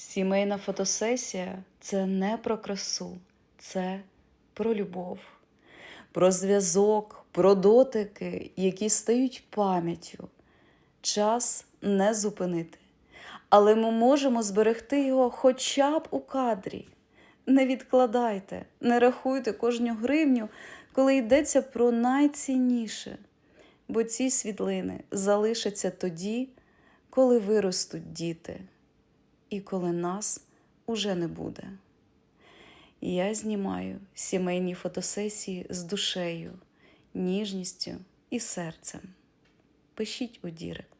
Сімейна фотосесія це не про красу, це про любов, про зв'язок, про дотики, які стають пам'яттю. Час не зупинити, але ми можемо зберегти його хоча б у кадрі. Не відкладайте, не рахуйте кожну гривню, коли йдеться про найцінніше, бо ці світлини залишаться тоді, коли виростуть діти і коли нас уже не буде. Я знімаю сімейні фотосесії з душею, ніжністю і серцем. Пишіть у Дірект.